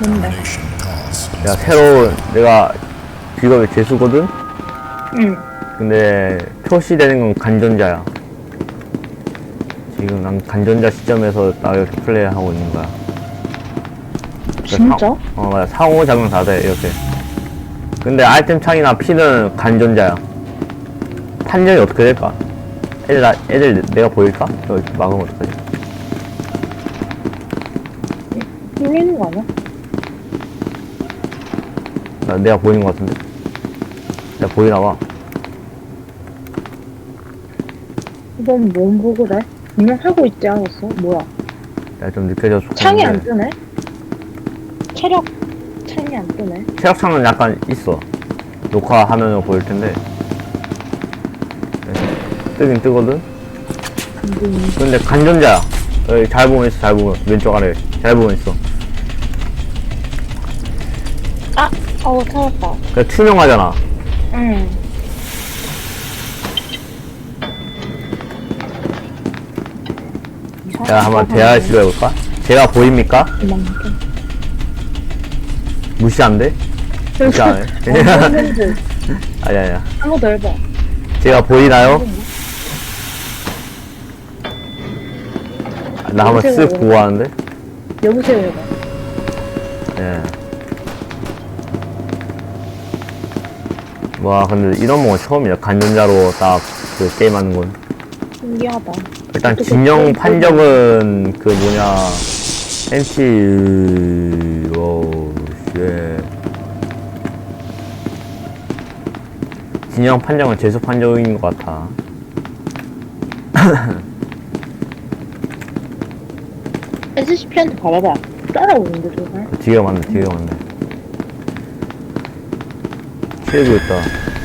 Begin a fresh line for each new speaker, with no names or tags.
뭔데?
야 새로운 내가 직업이 재수거든?
응.
근데 표시되는 건 간전자야 지금 난 간전자 시점에서 나 이렇게 플레이하고 있는 거야
진짜?
상- 어 맞아 상호 작용 다돼 이렇게 근데 아이템 창이나 피는 간전자야 판정이 어떻게 될까? 애들 나, 애들 내가 보일까? 저 막으면 어떡하지?
뚫리는 거 아니야?
나 내가 보이는 것 같은데? 내가 보이나 봐
이건 뭔 보고 그래? 분명 하고 있지 않았어? 뭐야?
내가 좀 느껴져서
창이 안. 뜨네? 체력 창이 안 뜨네?
체력창은 약간 있어. 녹화하면 보일 텐데. 네. 뜨긴 뜨거든?
음,
근데 간전자야. 여기 잘 보면 있어, 잘 보면. 왼쪽 아래. 잘 보면 있어.
아! 어우 찾았다.
그래, 투명하잖아.
응.
제가 한번 대화 시도해볼까? 제가 보입니까? 무시 안 돼? 무시 안 해.
어,
아니, 아니야.
한번 더 해봐.
제가 보이나요? 나 한번 쓱 보고 하는데?
여보세요 해봐.
예. 와, 근데 이런 건 처음이야. 간전자로 딱 그 게임하는 건.
신기하다.
일단
어떻게
진영 판정은 그 뭐냐 NC 오 쉣. 진영 판정은 재수 판정인 것 같아.
SCP한테 받아봐. 따라오는데 저거.
뒤에 맞네, 뒤에 맞네. 키우고 있다.